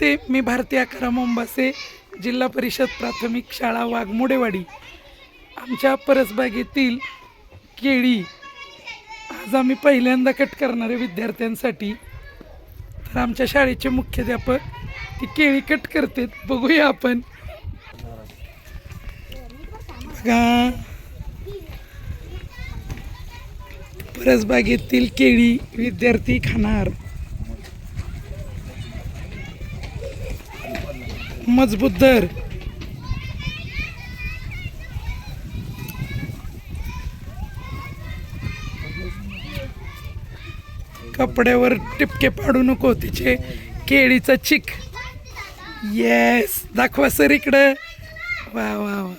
नमस्ते मी भारती अकरा मोंबासे जिल्हा परिषद प्राथमिक शाळा वाघमोडेवाडी. आमच्या परसबागेतील केळी आज आम्ही पहिल्यांदा कट करणारे विद्यार्थ्यांसाठी. तर आमच्या शाळेचे मुख्याध्यापक ती केळी कट करतात बघूया आपण. बघा. परसबागेतील केळी विद्यार्थी खाणार. मजबूत दर. कपड्यावर टिपके पाडू नको तिचे केळीचा चिक. येस दाखवा सर इकडं. वा वा वा.